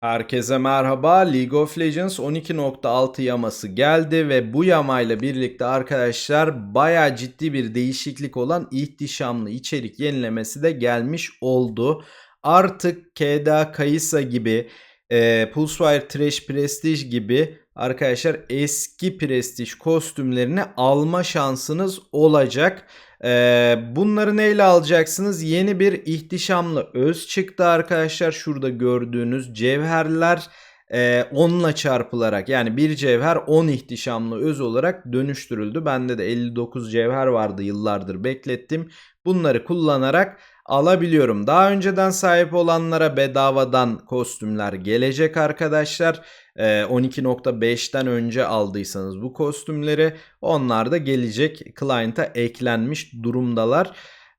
Herkese merhaba. League of Legends 12.6 yaması geldi ve bu yamayla birlikte arkadaşlar baya ciddi bir değişiklik olan ihtişamlı içerik yenilemesi de gelmiş oldu. Artık KDA Kayısa gibi, e, Pulsefire Trash Prestige gibi arkadaşlar eski Prestige kostümlerini alma şansınız olacak. Ee, bunları neyle alacaksınız? Yeni bir ihtişamlı öz çıktı arkadaşlar. Şurada gördüğünüz cevherler e, 10'la çarpılarak yani bir cevher 10 ihtişamlı öz olarak dönüştürüldü. Bende de 59 cevher vardı yıllardır beklettim. Bunları kullanarak alabiliyorum. Daha önceden sahip olanlara bedavadan kostümler gelecek arkadaşlar. 12.5'ten ee, önce aldıysanız bu kostümleri onlar da gelecek client'a eklenmiş durumdalar.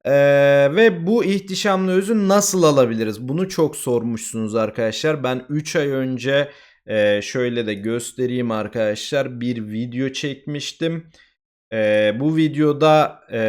Ee, ve bu ihtişamlı özü nasıl alabiliriz? Bunu çok sormuşsunuz arkadaşlar. Ben 3 ay önce e, şöyle de göstereyim arkadaşlar bir video çekmiştim. E, bu videoda e,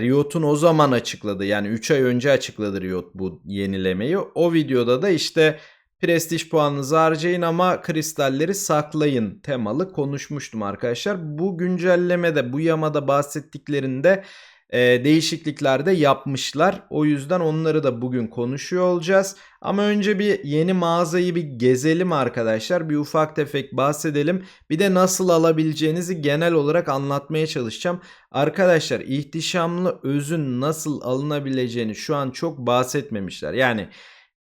Riot'un o zaman açıkladı yani 3 ay önce açıkladı Riot bu yenilemeyi. O videoda da işte prestij puanınızı harcayın ama kristalleri saklayın temalı konuşmuştum arkadaşlar. Bu güncellemede bu yamada bahsettiklerinde e, değişiklikler de yapmışlar. O yüzden onları da bugün konuşuyor olacağız. Ama önce bir yeni mağazayı bir gezelim arkadaşlar. Bir ufak tefek bahsedelim. Bir de nasıl alabileceğinizi genel olarak anlatmaya çalışacağım. Arkadaşlar ihtişamlı özün nasıl alınabileceğini şu an çok bahsetmemişler. Yani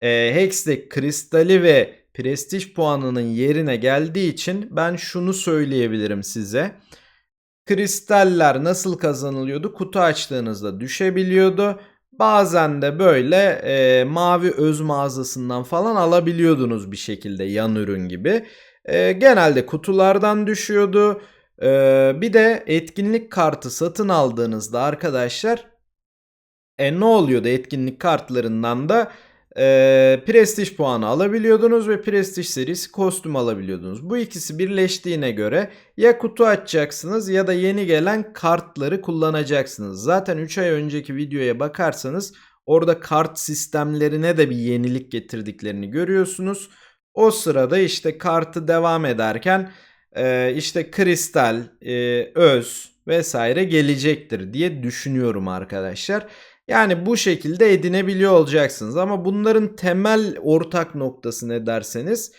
e, Hextech kristali ve prestij puanının yerine geldiği için ben şunu söyleyebilirim size. Kristaller nasıl kazanılıyordu? Kutu açtığınızda düşebiliyordu. Bazen de böyle e, mavi öz mağazasından falan alabiliyordunuz bir şekilde yan ürün gibi. E, genelde kutulardan düşüyordu. E, bir de etkinlik kartı satın aldığınızda arkadaşlar e, ne oluyordu etkinlik kartlarından da e, prestij puanı alabiliyordunuz ve prestij serisi kostüm alabiliyordunuz. Bu ikisi birleştiğine göre ya kutu açacaksınız ya da yeni gelen kartları kullanacaksınız. Zaten 3 ay önceki videoya bakarsanız orada kart sistemlerine de bir yenilik getirdiklerini görüyorsunuz. O sırada işte kartı devam ederken e, işte kristal, e, öz vesaire gelecektir diye düşünüyorum arkadaşlar. Yani bu şekilde edinebiliyor olacaksınız ama bunların temel ortak noktası ne derseniz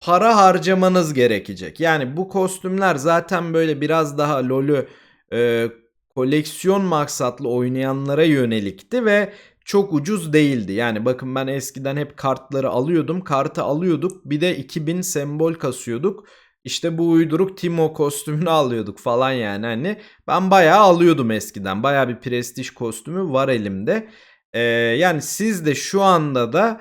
para harcamanız gerekecek. Yani bu kostümler zaten böyle biraz daha LoL'ü e, koleksiyon maksatlı oynayanlara yönelikti ve çok ucuz değildi. Yani bakın ben eskiden hep kartları alıyordum. Kartı alıyorduk. Bir de 2000 sembol kasıyorduk. İşte bu uyduruk Timo kostümünü alıyorduk falan yani hani. Ben bayağı alıyordum eskiden. Bayağı bir prestij kostümü var elimde. Ee, yani siz de şu anda da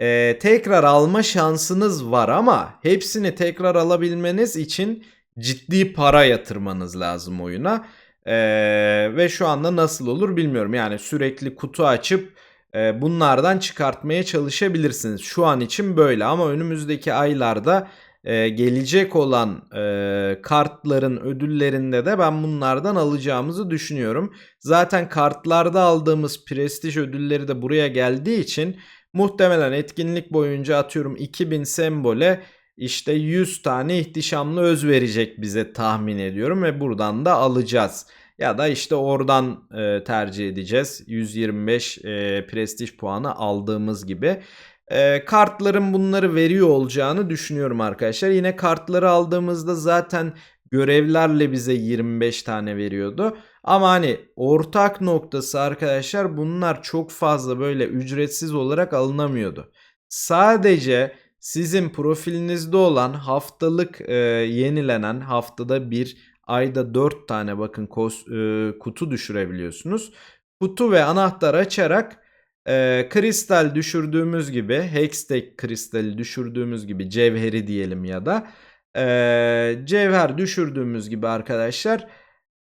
e, tekrar alma şansınız var ama hepsini tekrar alabilmeniz için ciddi para yatırmanız lazım oyuna. Ee, ve şu anda nasıl olur bilmiyorum. Yani sürekli kutu açıp e, bunlardan çıkartmaya çalışabilirsiniz. Şu an için böyle ama önümüzdeki aylarda e, gelecek olan e, kartların ödüllerinde de ben bunlardan alacağımızı düşünüyorum. Zaten kartlarda aldığımız prestij ödülleri de buraya geldiği için muhtemelen etkinlik boyunca atıyorum 2000 sembole işte 100 tane ihtişamlı öz verecek bize tahmin ediyorum ve buradan da alacağız. Ya da işte oradan e, tercih edeceğiz. 125 e, prestij puanı aldığımız gibi e, kartların bunları veriyor olacağını düşünüyorum arkadaşlar. Yine kartları aldığımızda zaten görevlerle bize 25 tane veriyordu. Ama hani ortak noktası arkadaşlar bunlar çok fazla böyle ücretsiz olarak alınamıyordu. Sadece sizin profilinizde olan haftalık e, yenilenen haftada bir ayda 4 tane bakın kos, e, kutu düşürebiliyorsunuz. Kutu ve anahtar açarak e, kristal düşürdüğümüz gibi hextech kristali düşürdüğümüz gibi cevheri diyelim ya da e, cevher düşürdüğümüz gibi arkadaşlar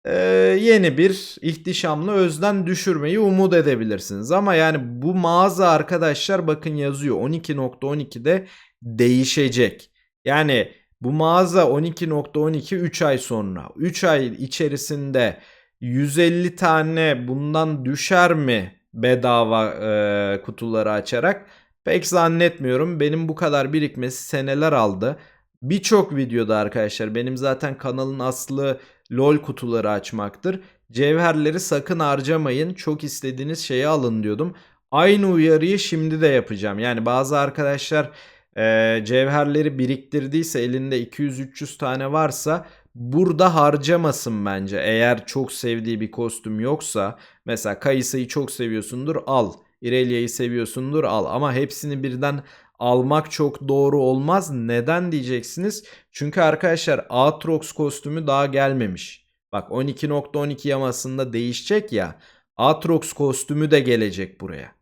e, yeni bir ihtişamlı özden düşürmeyi umut edebilirsiniz. Ama yani bu mağaza arkadaşlar bakın yazıyor 12.12'de değişecek. Yani bu mağaza 12.12 3 ay sonra 3 ay içerisinde 150 tane bundan düşer mi bedava e, kutuları açarak Pek zannetmiyorum. Benim bu kadar birikmesi seneler aldı. Birçok videoda arkadaşlar benim zaten kanalın aslı LOL kutuları açmaktır. Cevherleri sakın harcamayın. Çok istediğiniz şeyi alın diyordum. Aynı uyarıyı şimdi de yapacağım. Yani bazı arkadaşlar e, cevherleri biriktirdiyse elinde 200-300 tane varsa burada harcamasın bence. Eğer çok sevdiği bir kostüm yoksa mesela Kayısı'yı çok seviyorsundur al. Irelia'yı seviyorsundur al. Ama hepsini birden almak çok doğru olmaz. Neden diyeceksiniz? Çünkü arkadaşlar Aatrox kostümü daha gelmemiş. Bak 12.12 yamasında değişecek ya. Aatrox kostümü de gelecek buraya.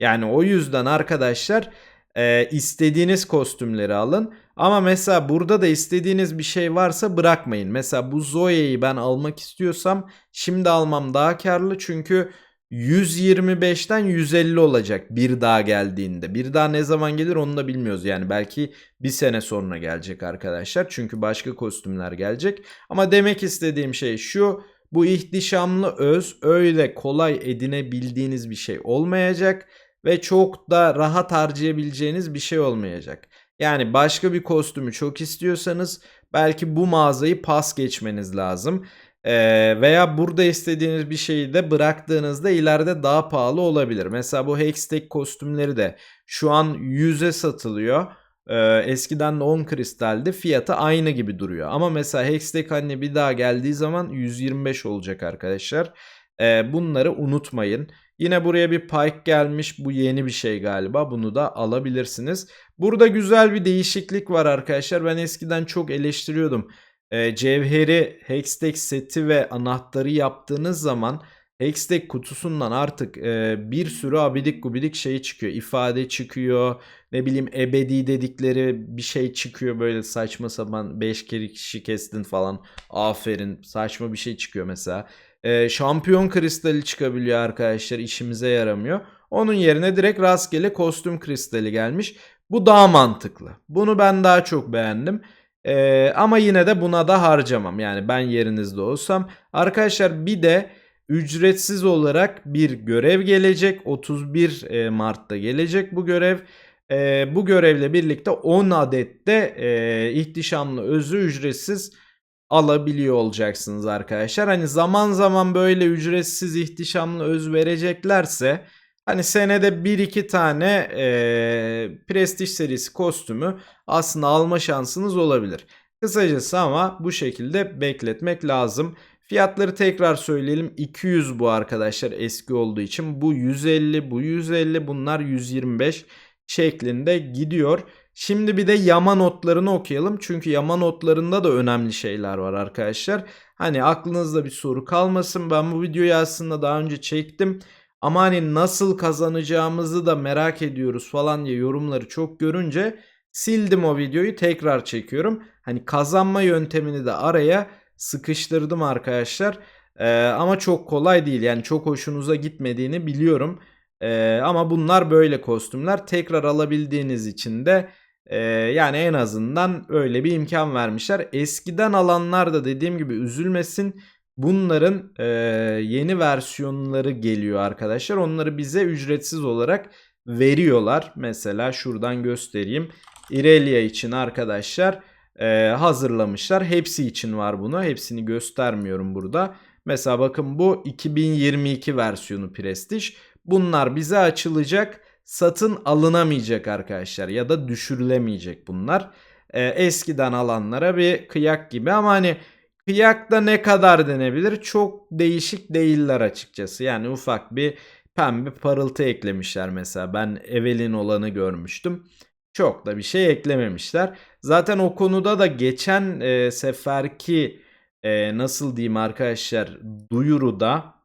Yani o yüzden arkadaşlar e, istediğiniz kostümleri alın. Ama mesela burada da istediğiniz bir şey varsa bırakmayın. Mesela bu Zoe'yi ben almak istiyorsam şimdi almam daha karlı çünkü 125'ten 150 olacak bir daha geldiğinde. Bir daha ne zaman gelir onu da bilmiyoruz. Yani belki bir sene sonra gelecek arkadaşlar. Çünkü başka kostümler gelecek. Ama demek istediğim şey şu. Bu ihtişamlı öz öyle kolay edinebildiğiniz bir şey olmayacak. Ve çok da rahat harcayabileceğiniz bir şey olmayacak. Yani başka bir kostümü çok istiyorsanız belki bu mağazayı pas geçmeniz lazım. Ee, veya burada istediğiniz bir şeyi de bıraktığınızda ileride daha pahalı olabilir. Mesela bu Hextech kostümleri de şu an 100'e satılıyor. Ee, eskiden de 10 kristaldi. Fiyatı aynı gibi duruyor. Ama mesela Hextech hani bir daha geldiği zaman 125 olacak arkadaşlar. Ee, bunları unutmayın. Yine buraya bir pike gelmiş. Bu yeni bir şey galiba. Bunu da alabilirsiniz. Burada güzel bir değişiklik var arkadaşlar. Ben eskiden çok eleştiriyordum. Ee, cevheri, Hextech seti ve anahtarı yaptığınız zaman Hextech kutusundan artık e, bir sürü abidik gubidik şey çıkıyor. İfade çıkıyor. Ne bileyim ebedi dedikleri bir şey çıkıyor. Böyle saçma sapan 5 kere kişi kestin falan. Aferin. Saçma bir şey çıkıyor mesela. E, şampiyon kristali çıkabiliyor arkadaşlar. işimize yaramıyor. Onun yerine direkt rastgele kostüm kristali gelmiş. Bu daha mantıklı. Bunu ben daha çok beğendim. Ee, ama yine de buna da harcamam. Yani ben yerinizde olsam. Arkadaşlar bir de ücretsiz olarak bir görev gelecek. 31 e, Mart'ta gelecek bu görev. E, bu görevle birlikte 10 adet de e, ihtişamlı özü ücretsiz alabiliyor olacaksınız arkadaşlar. Hani zaman zaman böyle ücretsiz ihtişamlı öz vereceklerse hani senede 1-2 tane e, Prestige serisi kostümü aslında alma şansınız olabilir. Kısacası ama bu şekilde bekletmek lazım. Fiyatları tekrar söyleyelim. 200 bu arkadaşlar eski olduğu için. Bu 150, bu 150, bunlar 125 şeklinde gidiyor. Şimdi bir de yama notlarını okuyalım. Çünkü yama notlarında da önemli şeyler var arkadaşlar. Hani aklınızda bir soru kalmasın. Ben bu videoyu aslında daha önce çektim. Ama hani nasıl kazanacağımızı da merak ediyoruz falan diye yorumları çok görünce sildim o videoyu tekrar çekiyorum. Hani kazanma yöntemini de araya sıkıştırdım arkadaşlar. Ee, ama çok kolay değil yani çok hoşunuza gitmediğini biliyorum. Ee, ama bunlar böyle kostümler tekrar alabildiğiniz için de ee, yani en azından öyle bir imkan vermişler. Eskiden alanlar da dediğim gibi üzülmesin. Bunların e, yeni versiyonları geliyor arkadaşlar. Onları bize ücretsiz olarak veriyorlar. Mesela şuradan göstereyim. Irelia için arkadaşlar e, hazırlamışlar. Hepsi için var bunu. Hepsini göstermiyorum burada. Mesela bakın bu 2022 versiyonu Prestige. Bunlar bize açılacak satın alınamayacak arkadaşlar ya da düşürülemeyecek bunlar. Ee, eskiden alanlara bir kıyak gibi ama hani kıyak da ne kadar denebilir çok değişik değiller açıkçası. Yani ufak bir pembe parıltı eklemişler mesela ben Evelyn olanı görmüştüm. Çok da bir şey eklememişler. Zaten o konuda da geçen e, seferki e, nasıl diyeyim arkadaşlar duyuruda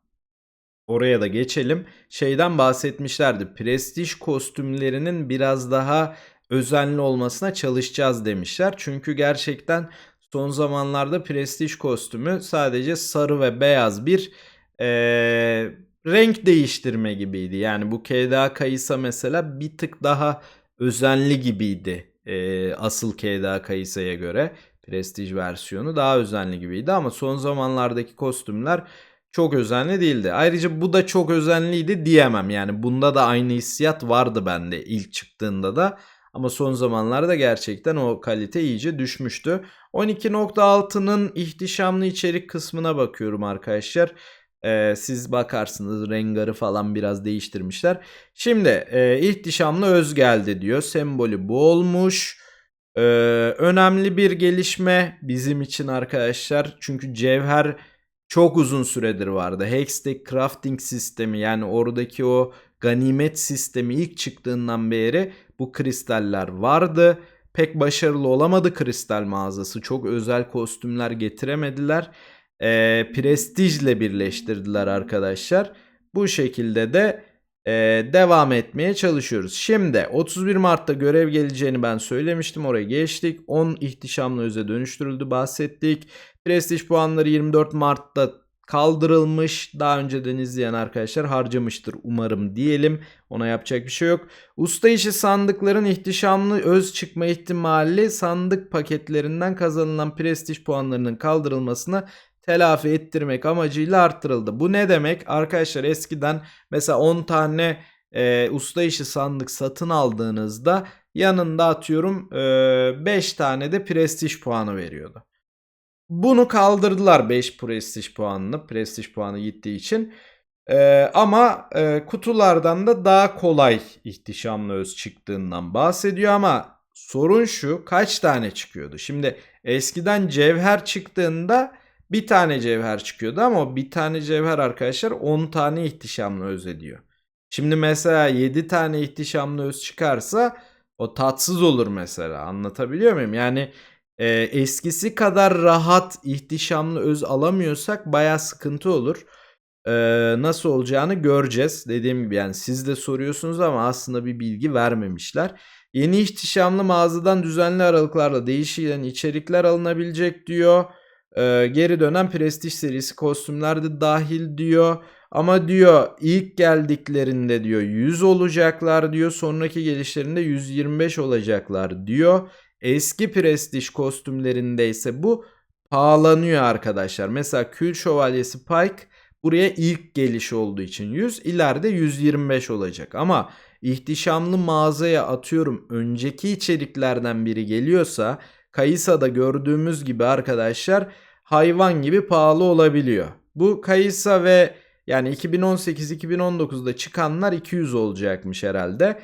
oraya da geçelim. Şeyden bahsetmişlerdi. Prestij kostümlerinin biraz daha özenli olmasına çalışacağız demişler. Çünkü gerçekten son zamanlarda prestij kostümü sadece sarı ve beyaz bir ee, renk değiştirme gibiydi. Yani bu KDA Kayısa mesela bir tık daha özenli gibiydi. E, asıl KDA Kayısa'ya göre prestij versiyonu daha özenli gibiydi ama son zamanlardaki kostümler çok özenli değildi. Ayrıca bu da çok özenliydi diyemem. Yani bunda da aynı hissiyat vardı bende ilk çıktığında da. Ama son zamanlarda gerçekten o kalite iyice düşmüştü. 12.6'nın ihtişamlı içerik kısmına bakıyorum arkadaşlar. Ee, siz bakarsınız rengarı falan biraz değiştirmişler. Şimdi e, ihtişamlı öz geldi diyor. Sembolü bu olmuş. Ee, önemli bir gelişme bizim için arkadaşlar. Çünkü cevher çok uzun süredir vardı. Hextech crafting sistemi yani oradaki o ganimet sistemi ilk çıktığından beri bu kristaller vardı. Pek başarılı olamadı kristal mağazası. Çok özel kostümler getiremediler. Ee, prestijle birleştirdiler arkadaşlar. Bu şekilde de e, devam etmeye çalışıyoruz. Şimdi 31 Mart'ta görev geleceğini ben söylemiştim. Oraya geçtik. 10 ihtişamlı öze dönüştürüldü bahsettik. Prestij puanları 24 Mart'ta kaldırılmış. Daha önceden izleyen arkadaşlar harcamıştır umarım diyelim. Ona yapacak bir şey yok. Usta işi sandıkların ihtişamlı öz çıkma ihtimali sandık paketlerinden kazanılan prestij puanlarının kaldırılmasına telafi ettirmek amacıyla arttırıldı. Bu ne demek? Arkadaşlar eskiden mesela 10 tane e, usta işi sandık satın aldığınızda yanında atıyorum 5 tane de prestij puanı veriyordu. Bunu kaldırdılar 5 prestij puanını. Prestij puanı gittiği için. Ee, ama e, kutulardan da daha kolay ihtişamlı öz çıktığından bahsediyor ama sorun şu kaç tane çıkıyordu? Şimdi eskiden cevher çıktığında bir tane cevher çıkıyordu ama bir tane cevher arkadaşlar 10 tane ihtişamlı öz ediyor. Şimdi mesela 7 tane ihtişamlı öz çıkarsa o tatsız olur mesela anlatabiliyor muyum? Yani e, eskisi kadar rahat ihtişamlı öz alamıyorsak baya sıkıntı olur. E, nasıl olacağını göreceğiz. Dediğim gibi yani siz de soruyorsunuz ama aslında bir bilgi vermemişler. Yeni ihtişamlı mağazadan düzenli aralıklarla değişen içerikler alınabilecek diyor. E, geri dönen prestij serisi kostümler de dahil diyor. Ama diyor ilk geldiklerinde diyor 100 olacaklar diyor. Sonraki gelişlerinde 125 olacaklar diyor. Eski prestij kostümlerinde ise bu pahalanıyor arkadaşlar. Mesela Kül Şövalyesi Pike buraya ilk geliş olduğu için 100 ileride 125 olacak. Ama ihtişamlı mağazaya atıyorum önceki içeriklerden biri geliyorsa Kayısa'da gördüğümüz gibi arkadaşlar hayvan gibi pahalı olabiliyor. Bu Kayısa ve yani 2018-2019'da çıkanlar 200 olacakmış herhalde.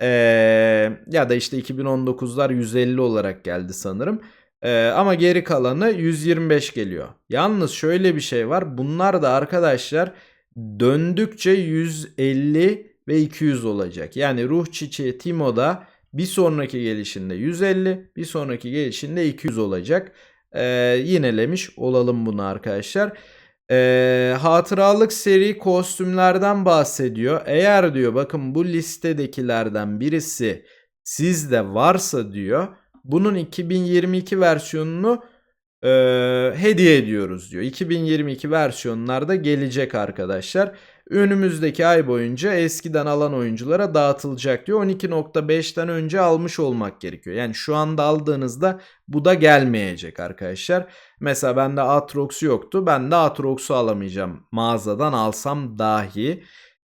Ee, ya da işte 2019'lar 150 olarak geldi sanırım. Ee, ama geri kalanı 125 geliyor. Yalnız şöyle bir şey var. Bunlar da arkadaşlar döndükçe 150 ve 200 olacak. Yani ruh çiçeği Timo'da bir sonraki gelişinde 150, bir sonraki gelişinde 200 olacak. Ee, yinelemiş olalım bunu arkadaşlar. Ee, hatıralık seri kostümlerden bahsediyor. Eğer diyor bakın bu listedekilerden birisi sizde varsa diyor bunun 2022 versiyonunu e, hediye ediyoruz diyor. 2022 versiyonlarda gelecek arkadaşlar. Önümüzdeki ay boyunca eskiden alan oyunculara dağıtılacak diyor. 12.5'ten önce almış olmak gerekiyor. Yani şu anda aldığınızda bu da gelmeyecek arkadaşlar. Mesela bende Atrox yoktu. Ben de Atrox'u alamayacağım. Mağazadan alsam dahi.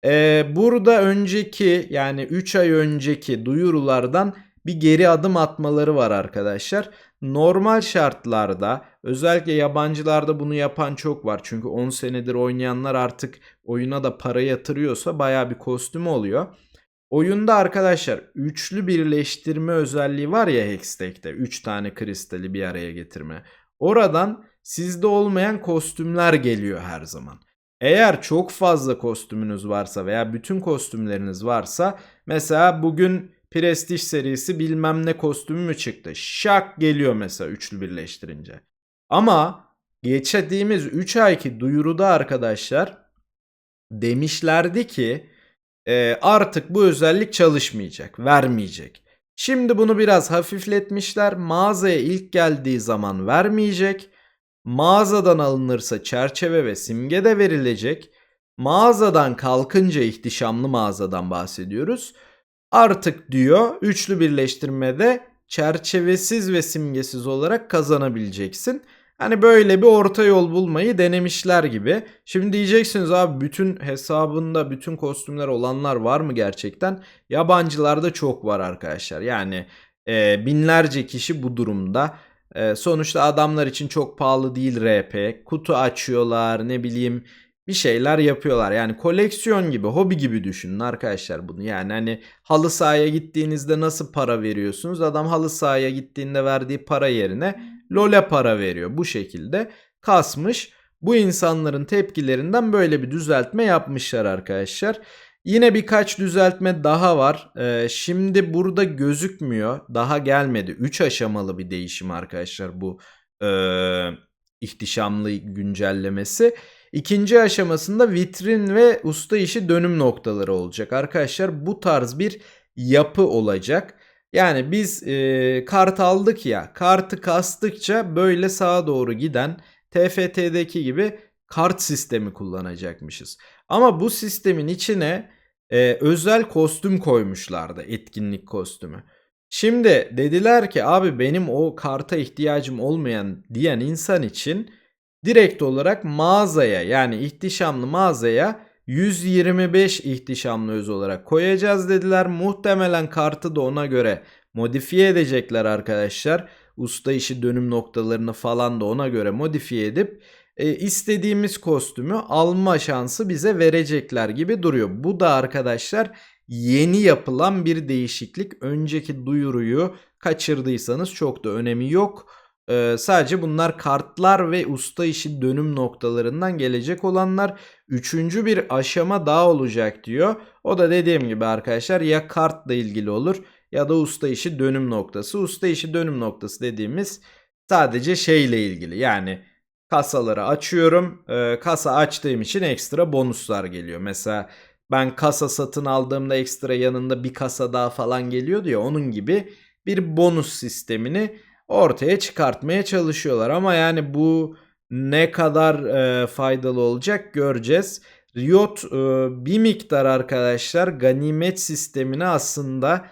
Ee, burada önceki yani 3 ay önceki duyurulardan bir geri adım atmaları var arkadaşlar. Normal şartlarda özellikle yabancılarda bunu yapan çok var. Çünkü 10 senedir oynayanlar artık oyuna da para yatırıyorsa baya bir kostüm oluyor. Oyunda arkadaşlar üçlü birleştirme özelliği var ya Hextech'te. 3 tane kristali bir araya getirme. Oradan sizde olmayan kostümler geliyor her zaman. Eğer çok fazla kostümünüz varsa veya bütün kostümleriniz varsa mesela bugün Prestige serisi bilmem ne kostümü mü çıktı? Şak geliyor mesela üçlü birleştirince. Ama geçtiğimiz 3 ayki duyuruda arkadaşlar demişlerdi ki e, artık bu özellik çalışmayacak, vermeyecek. Şimdi bunu biraz hafifletmişler. Mağazaya ilk geldiği zaman vermeyecek. Mağazadan alınırsa çerçeve ve simge de verilecek. Mağazadan kalkınca ihtişamlı mağazadan bahsediyoruz. Artık diyor üçlü birleştirmede çerçevesiz ve simgesiz olarak kazanabileceksin. Hani böyle bir orta yol bulmayı denemişler gibi. Şimdi diyeceksiniz abi bütün hesabında bütün kostümler olanlar var mı gerçekten? Yabancılarda çok var arkadaşlar. Yani e, binlerce kişi bu durumda. E, sonuçta adamlar için çok pahalı değil RP. Kutu açıyorlar ne bileyim bir şeyler yapıyorlar. Yani koleksiyon gibi, hobi gibi düşünün arkadaşlar bunu. Yani hani halı sahaya gittiğinizde nasıl para veriyorsunuz? Adam halı sahaya gittiğinde verdiği para yerine LoL'e para veriyor. Bu şekilde kasmış. Bu insanların tepkilerinden böyle bir düzeltme yapmışlar arkadaşlar. Yine birkaç düzeltme daha var. Ee, şimdi burada gözükmüyor. Daha gelmedi. 3 aşamalı bir değişim arkadaşlar bu e, ihtişamlı güncellemesi. İkinci aşamasında vitrin ve usta işi dönüm noktaları olacak. Arkadaşlar bu tarz bir yapı olacak. Yani biz e, kart aldık ya kartı kastıkça böyle sağa doğru giden TFT'deki gibi kart sistemi kullanacakmışız. Ama bu sistemin içine e, özel kostüm koymuşlardı etkinlik kostümü. Şimdi dediler ki abi benim o karta ihtiyacım olmayan diyen insan için direkt olarak mağazaya yani ihtişamlı mağazaya 125 ihtişamlı öz olarak koyacağız dediler. Muhtemelen kartı da ona göre modifiye edecekler arkadaşlar. Usta işi dönüm noktalarını falan da ona göre modifiye edip e, istediğimiz kostümü alma şansı bize verecekler gibi duruyor. Bu da arkadaşlar yeni yapılan bir değişiklik. Önceki duyuruyu kaçırdıysanız çok da önemi yok. Ee, sadece bunlar kartlar ve usta işi dönüm noktalarından gelecek olanlar. Üçüncü bir aşama daha olacak diyor. O da dediğim gibi arkadaşlar ya kartla ilgili olur ya da usta işi dönüm noktası. Usta işi dönüm noktası dediğimiz sadece şeyle ilgili. Yani kasaları açıyorum. Ee, kasa açtığım için ekstra bonuslar geliyor. Mesela ben kasa satın aldığımda ekstra yanında bir kasa daha falan geliyordu ya onun gibi bir bonus sistemini ortaya çıkartmaya çalışıyorlar. Ama yani bu ne kadar e, faydalı olacak göreceğiz. Riot e, bir miktar arkadaşlar ganimet sistemini aslında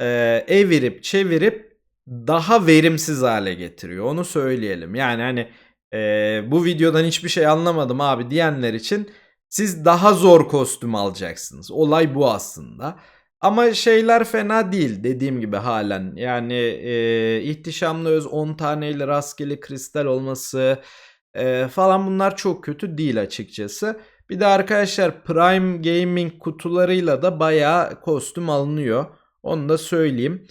e, evirip çevirip daha verimsiz hale getiriyor. Onu söyleyelim. Yani hani e, bu videodan hiçbir şey anlamadım abi diyenler için siz daha zor kostüm alacaksınız. Olay bu aslında. Ama şeyler fena değil dediğim gibi halen. Yani e, ihtişamlı öz 10 taneyle rastgele kristal olması e, falan bunlar çok kötü değil açıkçası. Bir de arkadaşlar Prime Gaming kutularıyla da bayağı kostüm alınıyor. Onu da söyleyeyim.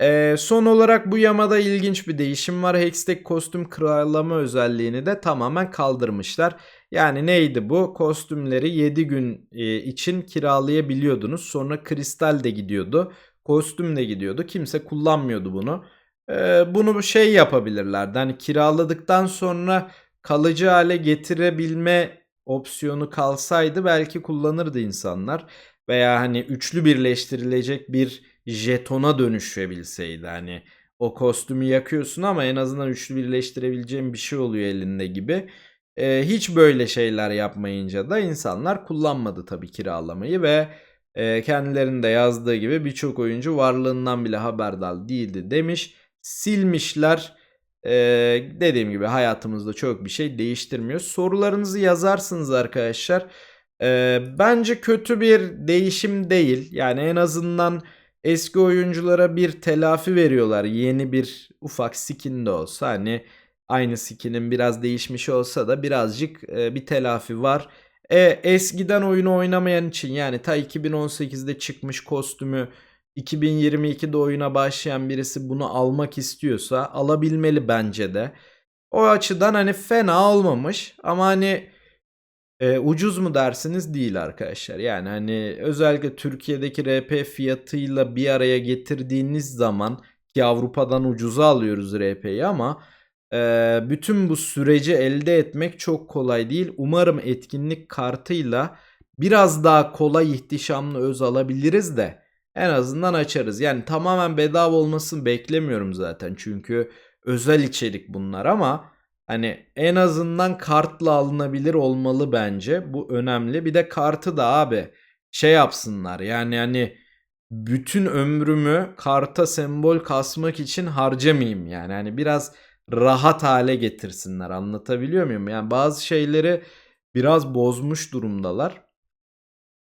Ee, son olarak bu yamada ilginç bir değişim var. Hextech kostüm krallama özelliğini de tamamen kaldırmışlar. Yani neydi bu? Kostümleri 7 gün e, için kiralayabiliyordunuz. Sonra kristal de gidiyordu. Kostüm de gidiyordu. Kimse kullanmıyordu bunu. Ee, bunu şey yapabilirlerdi. Hani kiraladıktan sonra kalıcı hale getirebilme opsiyonu kalsaydı belki kullanırdı insanlar. Veya hani üçlü birleştirilecek bir jetona dönüşebilseydi. Hani o kostümü yakıyorsun ama en azından üçlü birleştirebileceğin bir şey oluyor elinde gibi. Ee, hiç böyle şeyler yapmayınca da insanlar kullanmadı tabii kiralamayı ve e, kendilerinin de yazdığı gibi birçok oyuncu varlığından bile haberdar değildi demiş. Silmişler. Ee, dediğim gibi hayatımızda çok bir şey değiştirmiyor. Sorularınızı yazarsınız arkadaşlar. Ee, bence kötü bir değişim değil. Yani en azından eski oyunculara bir telafi veriyorlar. Yeni bir ufak skin de olsa hani aynı skinin biraz değişmiş olsa da birazcık e, bir telafi var. E, eskiden oyunu oynamayan için yani ta 2018'de çıkmış kostümü 2022'de oyuna başlayan birisi bunu almak istiyorsa alabilmeli bence de. O açıdan hani fena olmamış ama hani e, ucuz mu dersiniz değil arkadaşlar. Yani hani özellikle Türkiye'deki RP fiyatıyla bir araya getirdiğiniz zaman ki Avrupa'dan ucuza alıyoruz RP'yi ama e, bütün bu süreci elde etmek çok kolay değil. Umarım etkinlik kartıyla biraz daha kolay ihtişamlı öz alabiliriz de en azından açarız. Yani tamamen bedava olmasını beklemiyorum zaten çünkü özel içerik bunlar ama Hani en azından kartla alınabilir olmalı bence. Bu önemli. Bir de kartı da abi şey yapsınlar. Yani hani bütün ömrümü karta sembol kasmak için harcamayayım yani. Hani biraz rahat hale getirsinler. Anlatabiliyor muyum? Yani bazı şeyleri biraz bozmuş durumdalar.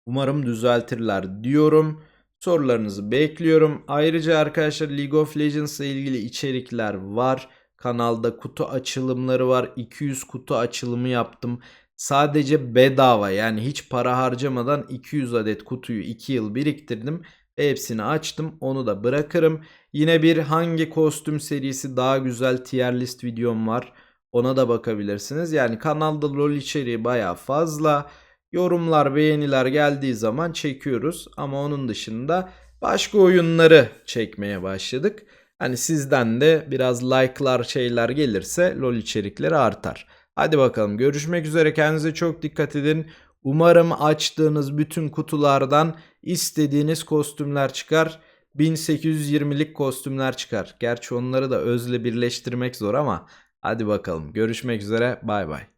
Umarım düzeltirler diyorum. Sorularınızı bekliyorum. Ayrıca arkadaşlar League of Legends ile ilgili içerikler var. Kanalda kutu açılımları var. 200 kutu açılımı yaptım. Sadece bedava yani hiç para harcamadan 200 adet kutuyu 2 yıl biriktirdim. Hepsini açtım. Onu da bırakırım. Yine bir hangi kostüm serisi daha güzel tier list videom var. Ona da bakabilirsiniz. Yani kanalda LoL içeriği baya fazla. Yorumlar, beğeniler geldiği zaman çekiyoruz. Ama onun dışında başka oyunları çekmeye başladık. Hani sizden de biraz like'lar şeyler gelirse LoL içerikleri artar. Hadi bakalım görüşmek üzere kendinize çok dikkat edin. Umarım açtığınız bütün kutulardan istediğiniz kostümler çıkar. 1820'lik kostümler çıkar. Gerçi onları da özle birleştirmek zor ama hadi bakalım. Görüşmek üzere. Bay bay.